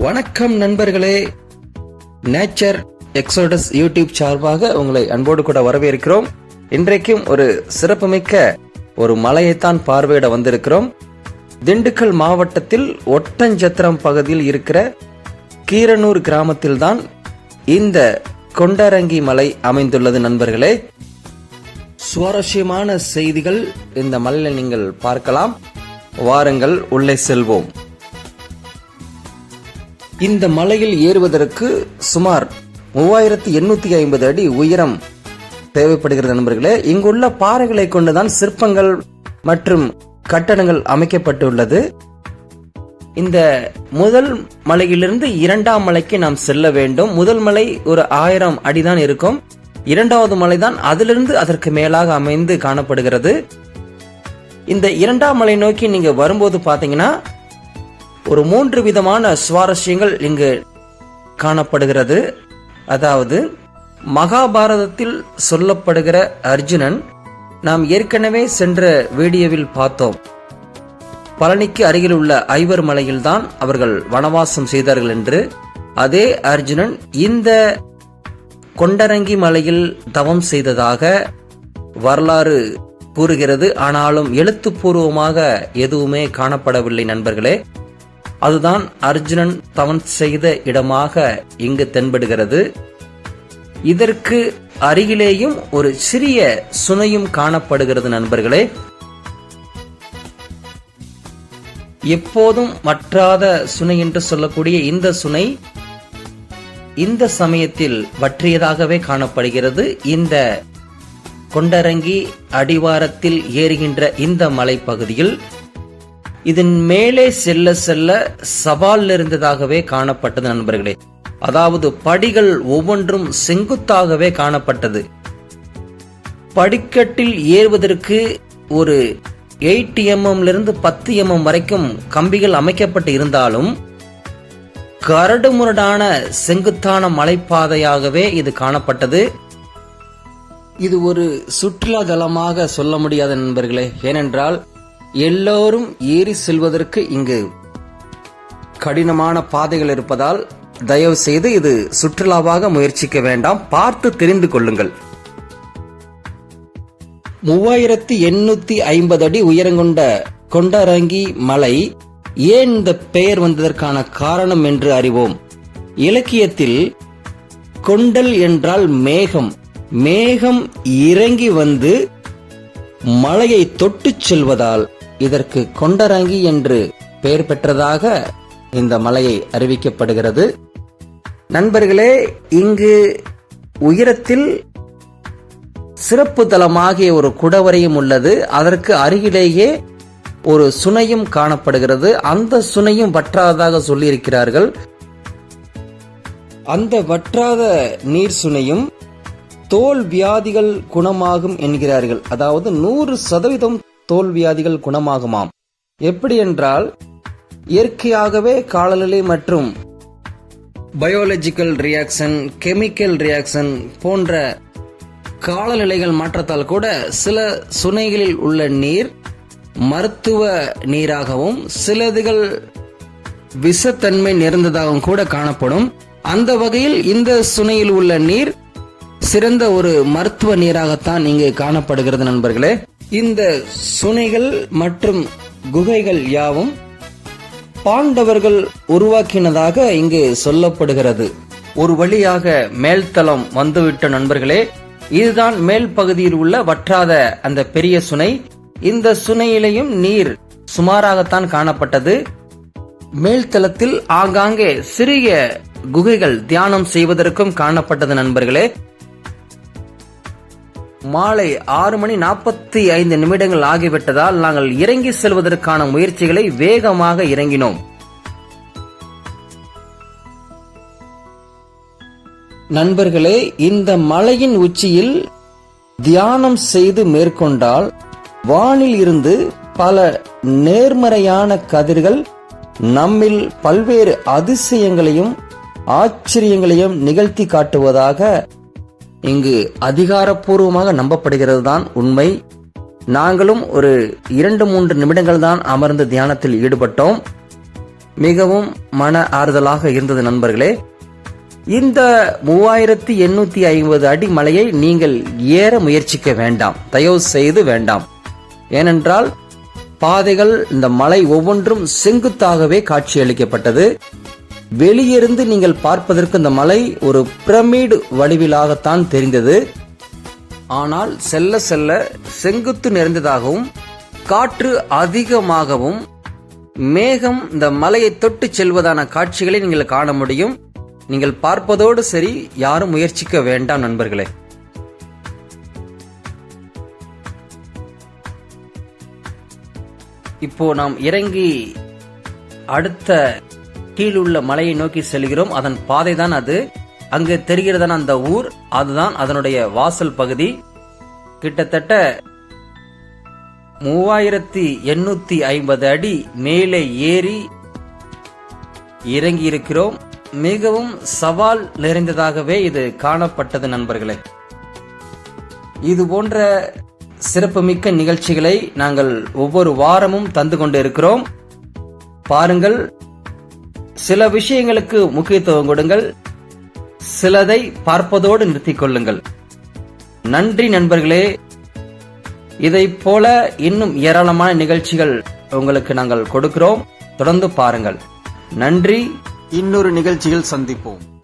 வணக்கம் நண்பர்களே. Nature exodus YouTube சார்பாக உங்களை அன்போடு கூட வரவேற்கிறோம். இன்றைக்கும் ஒரு சிறப்புமிக்க ஒரு மலையைத்தான் பார்வையிட வந்திருக்கிறோம். திண்டுக்கல் மாவட்டத்தில் ஒட்டஞ்சத்திரம் பகுதியில் இருக்கிற கீரனூர் கிராமத்தில்தான் இந்த கொண்டரங்கி மலை அமைந்துள்ளது நண்பர்களே. சுவாரஸ்யமான செய்திகள் இந்த மலையில் நீங்கள் பார்க்கலாம். வாருங்கள் உள்ளே செல்வோம். இந்த மலையில் ஏறுவதற்கு சுமார் மூவாயிரத்தி எண்ணூற்றி ஐம்பது அடி உயரம் தேவைப்படுகிறது நண்பர்களே. இங்குள்ள பாறைகளை கொண்டுதான் சிற்பங்கள் மற்றும் கட்டடங்கள் அமைக்கப்பட்டுள்ளது. இந்த முதல் மலையிலிருந்து இரண்டாம் மலைக்கு நாம் செல்ல வேண்டும். முதல் மலை ஒரு ஆயிரம் அடிதான் இருக்கும். இரண்டாவது மலைதான் அதிலிருந்து அதற்கு மேலாக அமைந்து காணப்படுகிறது. இந்த இரண்டாம் மலை நோக்கி நீங்க வரும்போது பாத்தீங்கன்னா ஒரு மூன்று விதமான சுவாரஸ்யங்கள் இங்கு காணப்படுகிறது. அதாவது மகாபாரதத்தில் சொல்லப்படுகிற அர்ஜுனன் நாம் ஏற்கனவே சென்ற வீடியோவில் பார்த்தோம். பழனிக்கு அருகில் உள்ள ஐவர் மலையில்தான் அவர்கள் வனவாசம் செய்தார்கள் என்று. அதே அர்ஜுனன் இந்த கொண்டரங்கி மலையில் தவம் செய்ததாக வரலாறு கூறுகிறது. ஆனாலும் எழுத்துப்பூர்வமாக எதுவுமே காணப்படவில்லை நண்பர்களே. அதுதான் அர்ஜுனன் தவன் செய்த இடமாக இங்கு தென்படுகிறது. இதற்கு அருகிலேயும் ஒரு சிறிய சுனையும் காணப்படுகிறது நண்பர்களே. எப்போதும் வற்றாத சுனை என்று சொல்லக்கூடிய இந்த சுனை இந்த சமயத்தில் வற்றியதாகவே காணப்படுகிறது. இந்த கொண்டரங்கி அடிவாரத்தில் ஏறுகின்ற இந்த மலைப்பகுதியில் இதன் மேலே செல்ல செல்ல சவால் இருந்ததாகவே காணப்பட்டது நண்பர்களே. அதாவது படிகள் ஒவ்வொன்றும் செங்குத்தாகவே காணப்பட்டது. படிக்கட்டில் ஏறுவதற்கு ஒரு எயிட் எம்எம்லிருந்து பத்து எம்எம் வரைக்கும் கம்பிகள் அமைக்கப்பட்டு இருந்தாலும் கரடுமுரடான செங்குத்தான மலைப்பாதையாகவே இது காணப்பட்டது. இது ஒரு சுற்றுலா தலமாக சொல்ல முடியாத நண்பர்களே ஏனென்றால் எல்லோரும் ஏறி செல்வதற்கு இங்கு கடினமான பாதைகள் இருப்பதால் தயவு செய்து இது சுற்றுலாவாக முயற்சிக்க வேண்டாம். பார்த்து தெரிந்து கொள்ளுங்கள். மூவாயிரத்தி எண்ணூத்தி ஐம்பது அடி உயரங்கொண்ட கொண்டரங்கி மலை ஏன் இந்த பெயர் வந்ததற்கான காரணம் என்று அறிவோம். இலக்கியத்தில் கொண்டல் என்றால் மேகம். மேகம் இறங்கி வந்து மலையை தொட்டுச் செல்வதால் இதற்கு கொண்டரங்கி என்று பெயர் பெற்றதாக இந்த மலையை அறிவிக்கப்படுகிறது. நண்பர்களே இங்கு உயரத்தில் சிறப்பு தலமாகிய ஒரு குடவரையும் உள்ளது. அதற்கு அருகிலேயே ஒரு சுனையும் காணப்படுகிறது. அந்த சுனையும் வற்றாததாக சொல்லியிருக்கிறார்கள். அந்த வற்றாத நீர் சுனையும் தோல் வியாதிகள் குணமாகும் என்கிறார்கள். அதாவது நூறு சதவீதம் தோல் வியாதிகள் குணமாகுமாம். எப்படி என்றால் இயற்கையாகவே காலநிலை மற்றும் பயோலஜிக்கல் ரியாக்ஷன் கெமிக்கல் ரியாக்ஷன் போன்ற காலநிலைகள் மாற்றத்தால் கூட சில சுனைகளில் உள்ள நீர் மருத்துவ நீராகவும் சிலதுகள் விஷத்தன்மை நிறைந்ததாகவும் கூட காணப்படும். அந்த வகையில் இந்த சுனையில் உள்ள நீர் சிறந்த ஒரு மருத்துவ நீராகத்தான் இங்கு காணப்படுகிறது நண்பர்களே. இந்த சுனைகள் மற்றும் குகைகள் யாவும் பாண்டவர்கள் உருவாக்கினதாக இங்கு சொல்லப்படுகிறது. ஒரு வழியாக மேல்தளம் வந்துவிட்ட நண்பர்களே இதுதான் மேல் பகுதியில் உள்ள வற்றாத அந்த பெரிய சுனை. இந்த சுனையிலையும் நீர் சுமாராகத்தான் காணப்பட்டது. மேல்தளத்தில் ஆங்காங்கே சிறிய குகைகள் தியானம் செய்வதற்கும் காணப்பட்டது நண்பர்களே. மாலை ஆறு மணி நாற்பத்தி ஐந்து நிமிடங்கள் ஆகிவிட்டதால் நாங்கள் இறங்கி செல்வதற்கான முயற்சிகளை வேகமாக இறங்கினோம். நண்பர்களே இந்த மலையின் உச்சியில் தியானம் செய்து மேற்கொண்டால் வானில் இருந்து பல நேர்மறையான கதிர்கள் நம்மில் பல்வேறு அதிசயங்களையும் ஆச்சரியங்களையும் நிகழ்த்தி காட்டுவதாக இங்கு அதிகாரப்பூர்வமாக நம்பப்படுகிறது தான் உண்மை. நாங்களும் ஒரு இரண்டு மூன்று நிமிடங்கள் தான் அமர்ந்து தியானத்தில் ஈடுபட்டோம். மிகவும் மன ஆறுதலாக இருந்தது நண்பர்களே. இந்த மூவாயிரத்தி எண்ணூத்தி ஐம்பது அடி மலையை நீங்கள் ஏற முயற்சிக்க வேண்டாம். தயவு செய்து வேண்டாம். ஏனென்றால் பாதைகள் இந்த மலை ஒவ்வொன்றும் செங்குத்தாகவே காட்சியளிக்கப்பட்டது. வெளியிருந்து நீங்கள் பார்ப்பதற்கு இந்த மலை ஒரு பிரமிடு வடிவிலாகத்தான் தெரிந்தது. ஆனால் செல்ல செல்ல செங்குத்து நிறைந்ததாகவும் காற்று அதிகமாகவும் மேகம் இந்த மலையை தொட்டு செல்வதான காட்சிகளை நீங்கள் காண முடியும். நீங்கள் பார்ப்பதோடு சரி யாரும் முயற்சிக்க வேண்டாம் நண்பர்களே. இப்போ நாம் இறங்கி அடுத்த கீழுள்ள மலையை நோக்கி செல்கிறோம். அதன் பாதை தான் அது. அங்கு தெரிகிறதான அந்த ஊர் அதுதான் அதனுடைய வாசல் பகுதி. கிட்டத்தட்ட மூவாயிரத்தி எண்ணூத்தி ஐம்பது அடி மேலே ஏறி இறங்கி இருக்கிறோம் மிகவும் சவால் நிறைந்ததாகவே இது காணப்பட்டது நண்பர்களே. இது போன்ற சிறப்புமிக்க நிகழ்ச்சிகளை நாங்கள் ஒவ்வொரு வாரமும் தந்து கொண்டு இருக்கிறோம் பாருங்கள் சில விஷயங்களுக்கு முக்கியத்துவம் கொடுங்கள். சிலதை பார்ப்பதோடு நிறுத்திக் கொள்ளுங்கள். நன்றி நண்பர்களே. இதைப் போல இன்னும் ஏராளமான நிகழ்ச்சிகள் உங்களுக்கு நாங்கள் கொடுக்கிறோம். தொடர்ந்து பாருங்கள். நன்றி. இன்னொரு நிகழ்ச்சியில் சந்திப்போம்.